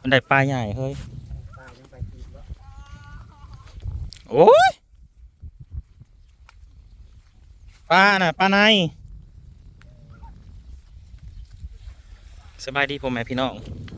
มันได้ปลาใหญ่เฮ้ยปลายังไปกินบ่โอ้ย ปลาน่ะปลาในสบายดีพ่อแม่พี่น้อง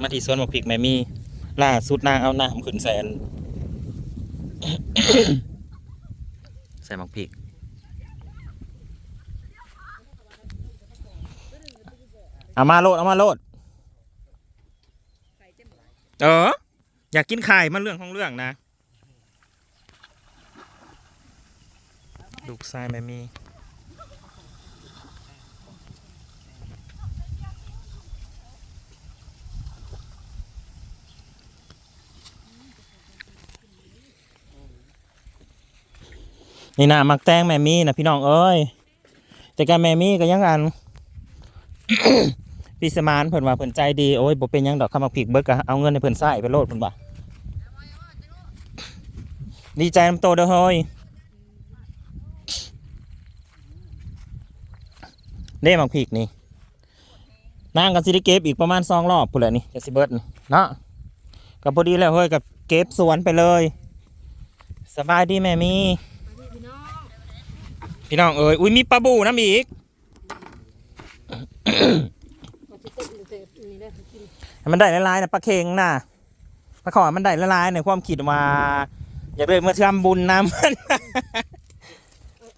มาที่สวนหมกพริกแม่มีล่าสุดนางเอาน้ำขึ้นแสน ใส่หมกพริกเอามาโลดเอามาโลด เออ อยากกินไข่มันเรื่องของเรื่องนะ ลูกทรายไม่มี นี่นะมักแตงแม่มี่นะพี่น้องเอ้ย แต่การแม่มี่ก็ยังอัน พี่สมานเพิ่นว่าเพิ่นใจดีโอ้ยบ่เป็นหยังดอกคำมักผิกเบิดก็เอาเงินให้เพิ่นใช้ไปโลดเพิ่นว่าดีใจน้ำโตเด้อเฮ้ยเด้มักผิกนี่นางก็สิได้เก็บอีกประมาณ2รอบพุ่นแหละนี่จะสิเบิดนี่เนาะก็พอดีแล้วเฮ้ยกับเก็บสวนไปเลย สบายดีแม่มี พี่น้องเอ้ยอุ้ยมีปลาบูน้ำอีก ให้มันได้ละลายๆนะปลาเค็งน่ะปลาขอมันได้ละลายในความคิดว่า อยากเลยเมื่อทำบุญน้ำมัน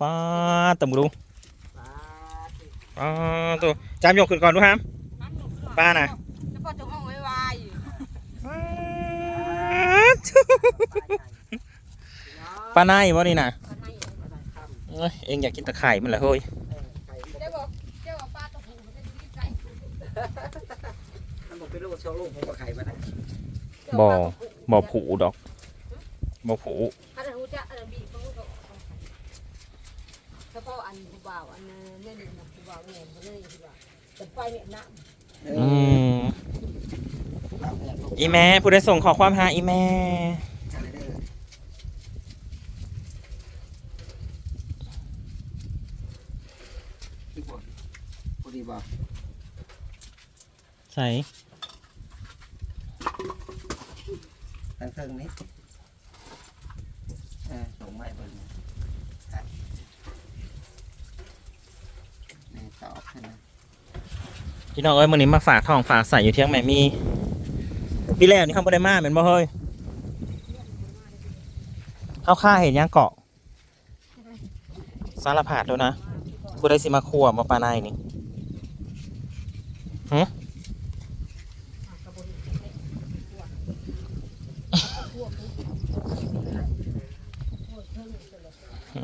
ป้าตำรูปลาติดป้าตัวจามยกขึ้นก่อนดูฮะป้าน่ะแล้วพอจะห้องไว้วายป้าในบ่นี่น่ะปลาในปลาได้ค่ำเอ้ยเองอยากกินตะไคร่มันเหรอเฮ้ย กเจ้าว่าปลาตะหูมันจะรีบใส่มันบอกเป็นลูกช่องลูกผมกับไข่มาได้บ่บ่ผูดอกบ่ผูอันนั้นหูจะอันนั้นบีบเขาก็เฉพาะอันผู้บ่าวอันนั้นเนี่ยนี่นะผู้บ่าวเนี่ยมันเลยผู้บ่าวแต่ไปเนี่ยน้เออือมปลาแม่ลูกอีแม่ผู้ใดส่งขอความหาอีแม่อะไรเด้อที่บ่พอดีบ่ใส่ ทางเครื่องนี้เออส่งไม้เบิ่งอะนี่ตอบให้นะ พี่น้องเอ้ยมื่อนี้มาฝากทองฝากใส่อยู่เที่ยงแม่มีพี่แล้วนี่เขาบ่ได้มาเหมือนบ่เฮ้ยเขาค่าเห็นยังเกาะสารพัดแล้วนะผู้ไดสิมาคั่วมาปลาในนี่ อ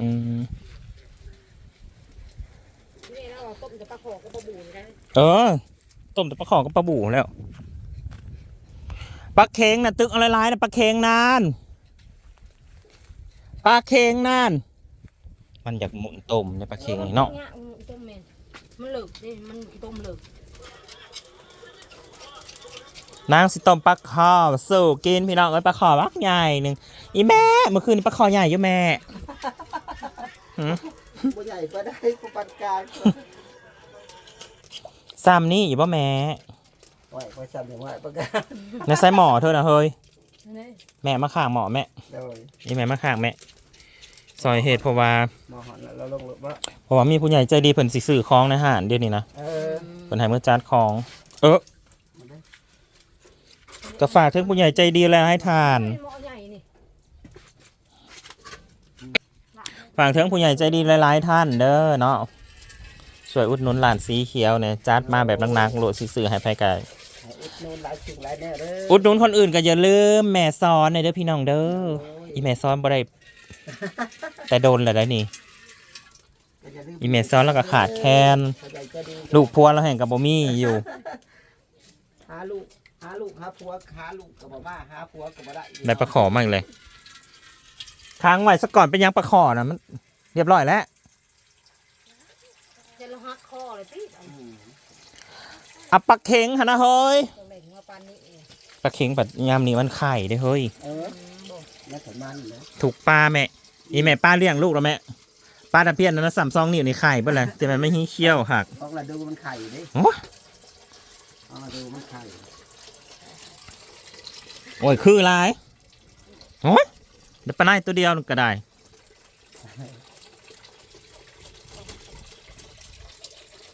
ืมำนี่เราต้มแต่ปลาขอกับปลาบูนกัน เออ ต้มแต่ปลาขอกับปลาบูแล้ว ปลาเค็งน่ะตึกอะไรลายๆนะปลาเค็งนาน ปลาเค็งนาน มันอยากหมุนต้มในปลาเค็งนี่เนาะ ต้มแมนมันเหลือกนี่มันต้มเหลือกนางสิต้มปลาคอสู้กินพี่น้องเอ้ยปลาคอมักใหญ่หนึ่งอีแม่เมื่อคืนนปลาคอใหญ่อยู่แม่ บ่ใหญ่ก็ได้กูปันกลาง ซ้ำนี่อยู่ป่ะแม่ไหวพอจำอย่างว่าประกาศในไซหมอเธอนะเฮ้ยนี่แม่มาข้างหมอแม่โดยอีแม่มาข้างแม่ซอยเหตุเพราะว่ามอหอนแล้วเราลงรถว่าเพราะว่ามีผู้ใหญ่ใจดีเพิ่นสิซื้อของในห้างเดี๋ยวนี้นะเออเพิ่นให้มือจัดของ เออมาได้ก็ฝากถึงผู้ใหญ่ใจดีแล้วให้ทาน หม้อใหญ่นี่ฝากถึงผู้ใหญ่ใจดีหลายๆท่านเด้อเนาะ ช่วยอุดหนุนหลานสีเขียวเนี่ยจัดมาแบบหนักๆโหลดสิซื้อให้ไผไก่ให้อุดหนูนหลายสิ่งหลายแน่เด้ออุดหนุนคนอื่นก็อย่าลืมแม่ซ้อนหน่อยเด้อพี่น้องเด้ออีแม่ซ้อนบ่ได้ แต่โดนแล้วได้นี่อย่าลือีเมซ้อนแล้วก็ขาดแคลนผู้ใหญ่ใจดีลูกพัวเราแห่งกับบ่มีอยู่ หาลูกหาลูกหาผัวหาลูกกับบ่มาหาผัวกับบ่ได้ได้ประขอมาอีกเลยค้างไว้ซะก่อนเป็นยังประขอนะมัน เรียบร้อยแล้ว จะละหักคอเลยพี่อืมอับปลาเค็งหะนะเฮ้ยตัวเล็กมาปานนี้เองปลาเค็งปัดยามนี้มันไข่ได้เฮ้ยเออแล้วแต่มันเนาะถูกปลาแม่อีแม่ป้าเลี้ยงลูกแล้วแม่ป้าตะเพียนนั้นนะสามซองนิ้วนี่ไข่เบิ่เลยแต่มันไม่ฮี้เขี้ยวหักต้องละดูมันไข่เด้โอ้ต้องละดูมันไข่โอ้ยคือหลายโอ้ยเดี๋ยวปลาไหลตัวเดียวก็ได้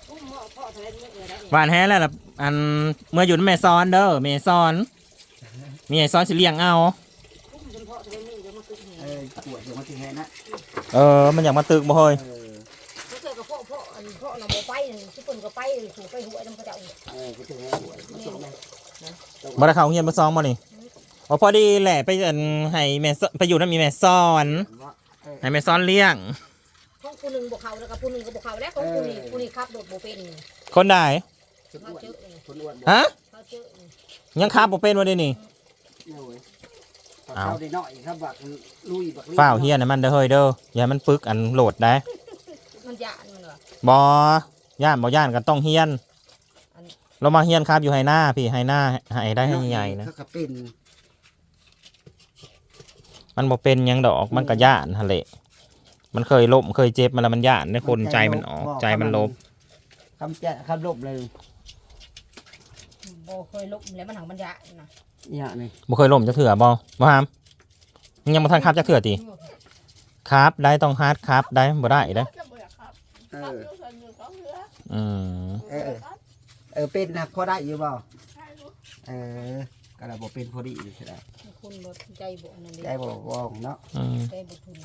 อุ้มพ่อพ่อเท่าไรไม่เอ่ยได้ หวานแท้แล้วล่ะอันเมื่ออยู่ในแม่ซ้อนเด้อแม่ซ้อนมีไอ้ซ้อนสิเลี้ยงเอาอุ้มจนพ่อเท่าไรไม่เอ่ยมาตึกเหเออปวดอยู่มาที่แฮนะเออ มันอยากมาตึกบ่เฮ้ยเออเขาเจอกับพ่อพ่ออันพ่อเราบ่ไปทุกคนก็ไปถูกไปหัวน้ำพระเจ้าเออกูจะแฮปวดมาส่งเลยบ่ได้เข้าโรงเรียนมาซ้อมบ่นี่อ๋อพอดีแหละไปอันให้แม่ซ้อนไปอยู่นำมีแม่ซ้อนให้แม่ซ้อนเลี้ยงของ ผู้หนึ่งบ่เขาแล้วก็ผู้หนึ่งก็บ่เขาแล้วของผู้นี้ผู้นี้ขับรถบ่เป็นคนใดคนเขาอ้วนเจอเองคนอ้วนฮะเขาเจอเองยังขับบ่เป็นวะเดี๋ยวนี้โอ้ยเอาเขาได้น้อยครับบักลุยบักลุยฝ้าวเฮียนะมันเด้อเฮ้ยเด้ออย่าให้มันปึกอันโหลดได้มันยานมันว่ะบ่ย่านบ่ย่านก็ต้องเฮียนเรามาเฮียนครับอยู่ไฮหน้าพี่ไฮหน้าให้ได้ให้ใหญ่ๆนะเขาก็เป็นมันบ่เป็นหยังดอกมันก็ย่านหั่นแหละ มันเคยล้มเคยเจ็บมาแล้วมันย่านในคนใจมันออกใจมันลบคำแจะคำลบเลยบ่เคยลบแล้วมันหังมันยานนะเนี่ยนี่บ่เคยล้มจักเถื่อบ่บ่ฮามมึงยังบ่ทันครับจักเถื่อติครับได้ต้องฮาร์ดครับได้บ่ได้เด้อเอออืมเออเออเป็นนะพอได้อยู่บ่เออก็ระบบเป็นพอดีใช่ไหมคุณบ่ใจบ่นั่นใจบ่ว่องเนาะอืมใจบ่ทุน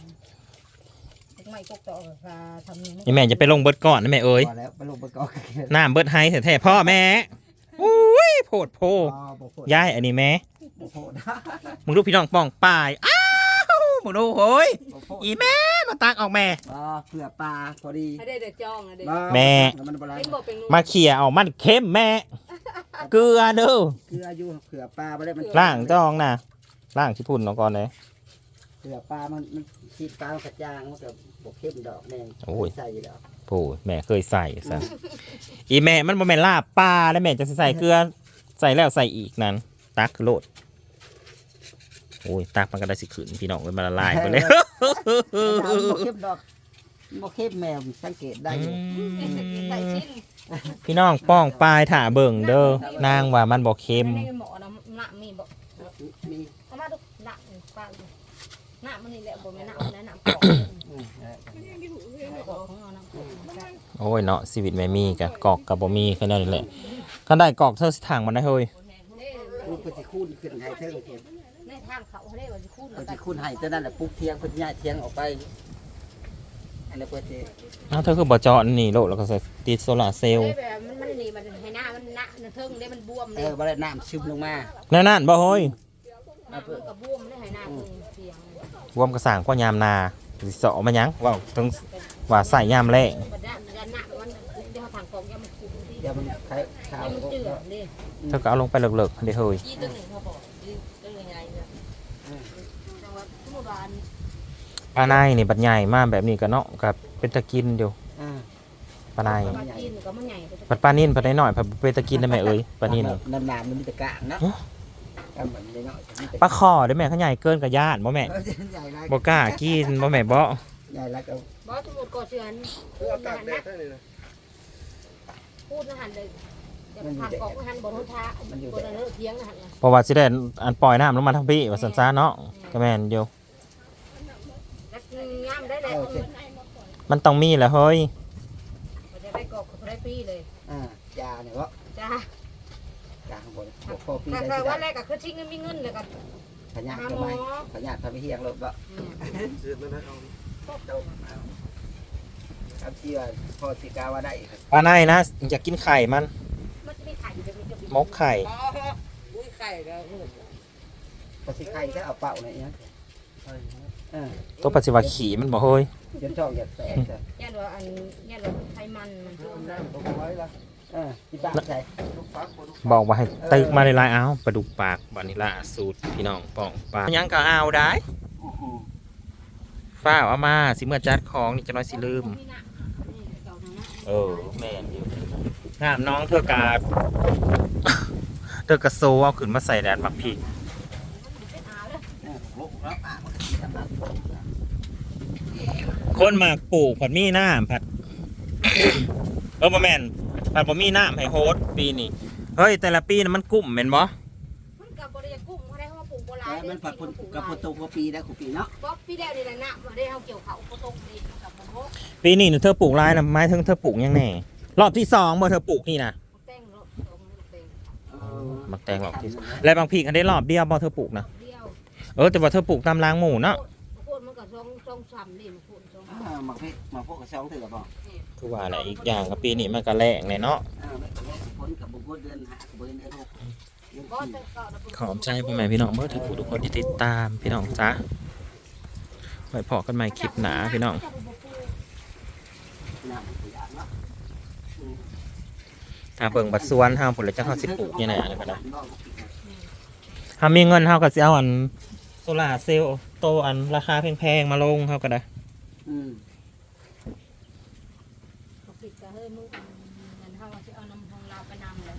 ไม่กกต่อก็ทำนี่อีแม่จะไปลงเบิดก่อนนะแม่เอ้ยพอแล้วไปลงไปก่อนน้ำเบิดไฮแท้ๆพ่อแม่อุ้ยโพดโพอ๋อบ่โพดย้ายอันนี้แม่บ่โพดมึงดูพี่น้องป้องป่ายอ้าวมึงดูโอ้ยบ่โพดอีแม่มาตักออกแม่ อ๋อเผื่อปลาพอดีให้ได้เด็ดจองนะเด็ดบ่แม่ มันบ่ไรเป็นบ่เป็นมาเขี่ยเอามันเข้มแม่เกลือเด้อคืออายุเผื่อปลาบ่ได้มันล่างจ้องนะล่างที่พุ่นเอาก่อนเลย เผื่อปลามันมันคิดปลามันกระจางมันก็บ่เข้มดอกแม่งโอ้ย ใส่ดอกโอ้ยแม่เคยใส่ซะอีแม่มันบ่แม่นลาบปลาแล้วแม่จะสิใส่เกลือใส่แล้วใส่อีกนั้น ตักโลดโอ้ยตักมันก็ได้สิขึ้นพี่น้องเลยมันละลายไปเลยมันบ่เข้มดอกบ่เข้มแมวสังเกตได้อยู่ใส่ชิ้นพี่น้องป้องปลายถ่าเบิ่งเด้อนางว่ามันบ่เค็ม ในหมอน้ำหนักมีบ่ มี เอามาดูหนักปลาหนักมันนี่แหละบ่แม่นหนักนะหนักปอก อืมเออ ปอกของเอาน้ำปอกใส่ โอ้ยเนาะชีวิตแม่มีกะกอกกับบ่มีแค่นั้นนี่แหละคันได้กอกเธอสิทางมันได้เฮ้ยคูณเพิ่นสิคูณขึ้นให้เทิงเพิ่นในทางเขาเขาได้ว่าสิคูณเพิ่นสิคูณให้ตัวนั้นแหละปลูกเทียงเพิ่นย้ายเทียงออกไปอันนี้เพิ่นสิอ้าวเธอคือบ่เจาะอันนี่โลดแล้วก็ใส่ติดโซลาร์เซลล์แบบมันมันนี่มันให้หน้ามันหนักมันเทิงได้มันบวมเอเลยอบ่ได้น้ำซึมลงมาแน่นั่นบ่เฮ้ยมันก็บวมได้ให้หน้าเทิงเสียงรวมกระสร้างกว่ายามนา สิเสาะมาหยังว่าต้องว่าใส่ยามแลงมันด้านด้านหนักมันเดี๋ยวทางกองยังมันคุ้มที่เดี๋ยวมันคล้ายข้าวยังมันเจือเลยเธอก็เอาลงไปเลิกๆอันเด้เฮ้ยยี่ตัวหนึ่งเขาบอกยี่ตัวยังไงเนี่ยจังหวัดสมุทรปราการปลาในนี่บัดใหญ่มากแบบนี้ก็เนาะกับเป็นตะกินอยู่อ่าปลาในปลาจีนก็มันใหญ่บัดปลานิ่นปลาน้อยๆผัดเป็นตะกินได้ไหมเอ้ยปลานิ่นน้ำน้ำมันมีแต่กลางเนาะ ปลาคอได้แม่เขาใหญ่เกินกับญาติบ่แม่เออใหญ่ไรบ่กล้ากินบ่แม่บ่ใหญ่ไรก็บอสสมุทรก่อเชือนพูดนะหันนะพูดนะหันเลยอย่าผ่านกองนะหันบนรถท้าบนเรือเทียงนะหันนะเพราะว่าสิได้อันปล่อยน้ำลงมาทางพี่ว่าซั่นซะเนาะก็แม่นอยู่นักงามได้เลยมันต้องมีแหละเฮ้ยมันจะได้กอกได้ปีเลยอ่ายาเนี่ยวะจ้า ยาข้างบนพวกพอปีถ้าได้ถ้าสิว่าแรได้กก็คือทิ้งเงินมีเงินเลยกันพญาทำไมพญาทำให้เฮียงรถบ่ครับที่ว่าพอสิกาว่าได้ครับปลาในนะอยากกินไข่มันมันจะมีไข่อยู่จะมีจะมีมกไข่อ๋ออุ้ยไข่แล้วพอสิไข่จะเอาเป่าไหนเนี่ยเออตัวปัจจุบันขี่มันบ่เฮ้ยจนช่องอยากแตกจ้ะยันว่าอันยันว่าไขมันมัน เออที่บ้านใส่บอกว่าให้ตึกมาในลายเอาปลาดุกปากบานิลาสูตรพี่น้องป้องปลายังก็เอาได้ฝ้าวเอามาสิเมื่อจัดของนี่จะน้อยสิลืม เออแม่นอยู่งามน้องเธอกาเธอกระโซเอาขึ้นมาใส่แดนมักพี่คนมากปลูกผัดมีน้ำผัดเออบ่แม่น ผัดบ่มีน้ำให้โฮสต์ปีนี้เฮ้ย แต่ละปีน่ะมันกุ้มแม่นบ่มันกับบริยากุ้งเขาได้เขามาปปลูกโบราแต่ณมันผัดกับโปโตกัวปีได้กูปีเนาะป๊อปพี่แล้วนี่แหละนะมาได้เอาเกี่ยวเขาก็ตรงนี้กับมันโฮปีนี้น่ะเธอปลูกลายนะไม้ถึงเธอปลูกยังแน่รอบที่สองบ่เธอปลูกนี่นะแต้งรถตรงนี้เป็นมักแตงรอบที่สองและบางพีกันได้รอบเดียวบ่เธอปลูกนะเดียวเออแต่ว่าเธอปลูกตามรางหมู่เนาะโคตรมันก็ช่องช่องซ้ำนี่มันโคตรช่องอ่ามาพี่มาพวกกระซองถือกับบ่ คือว่าอะไรอีกอย่างกับปีนี้มันก็แรงเลยเนาะขอบใจพ่อแม่พี่น้องเมื่อทุกผู้ทุกคนที่ติดตามพี่น้องจ้าไว้พอกันใหม่คลิปหนาพี่น้องน้ำมันอย่าเนาะถ้าเบิ่งบัดสวนเฮาผลจะเฮาสิปลูกยังไงอะไรก็ได้เฮามีเงินเฮาก็สิเอาอันโซลาเซลล์โตอันราคาแพงๆมาลงเฮาก็ได้ เฮ้ยมึงเงินเฮาจะเอาน้ำของเราไปนำเลย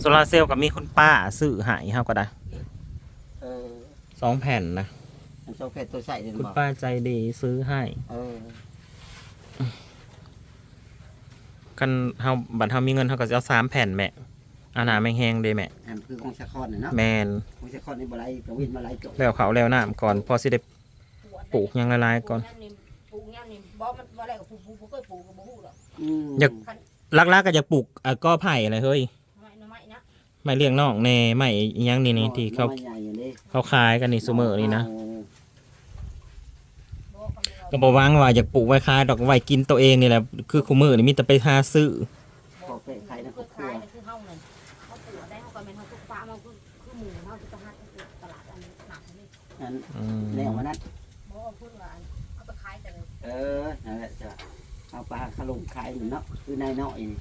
โซลาร์เซลล์ก็มีคุณป้าซื้อให้เฮาก็ได้เออสองแผ่นนะ อันโซเฟตตัวใส่เดือนคุณบ่ป้าใจดีซื้อให้ เออกันเฮาบัดเฮามีเงินเฮาก็สิเอาสามแผ่นแม่อาหนาแมงแฮงเด้แม่อันคือของสะคอนน่ะเนาะแมนของสะคอนนี่บ่ไรกวินมาไรจบแล้วเขาแล้วน้ำก่อนพอสิได้ปลูกหยังละลายก่อน ปลูกย่างนี่บ่มันบ่ได้กับปลูกปลูกบ่เคยปลูกกับบ่ฮู้หรอก อืมอยาก ลักๆก็จะปลูกอะก็ไผ่อะไรเฮ้ยไม่นะไม่นะไม่เลี้ยงนอกแน่ไม่อิหยังนี่นี่ที่เขาน้ำมันใหญ่อย่างนี้เขาขายกันนี่ซูเมอร์นี่นะโอ้บ่กำลังก็บอกวางว่าอยากปลูกไว้ขายดอกไว้กินตัวเองนี่แหละคือคูมือนี่มีแต่ไปหาซื้อพอเฟะใครนะคคืรออบครัขายวนี่คือเฮานั่นเฮาปลูกได้เฮาก็แม่นเฮาทุกฟ้ามันคือคือหมูเฮาสิไปหาตลาดอันหนักนี่อันอืม แนวมันนั้นบ่พูดว่าอันเอาไปขายแต่เลยเออนั่นแหละจะ เอาปลาขลุ่มขายเหมือนเนาะคือนายน้อยนี่